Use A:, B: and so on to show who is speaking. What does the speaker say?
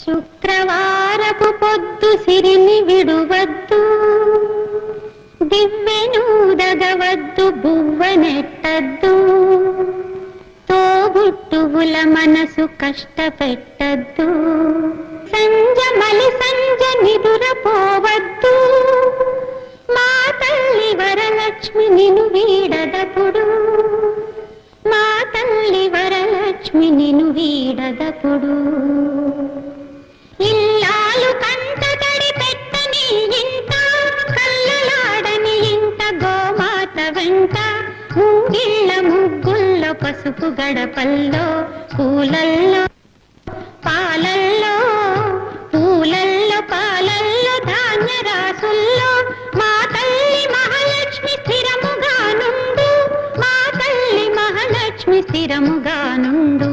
A: శుక్రవారపు పొద్దు సిరిని విడువద్దు. దివ్వెనూదగవద్దు బువ్వనెట్టద్దు తోబుట్టువుల మనసు కష్టపెట్టద్దు. సంజ మలి సంజ నిదురపోవద్దు మా తల్లి వరలక్ష్మి నిను వీడదపుడు. మా తల్లి వరలక్ష్మి నిను వీడదపుడు. అంతా ఊగిళ్ళ ముగ్గుళ్ళ పసుపు గడపల్లో పూలల్లో పాలల్లో పూలల్లో పాలల్లో ధాన్య రాసుల్లో మా తల్లి మహాలక్ష్మి స్థిరముగా నుండు మా తల్లి మహాలక్ష్మి స్థిరముగా నుండు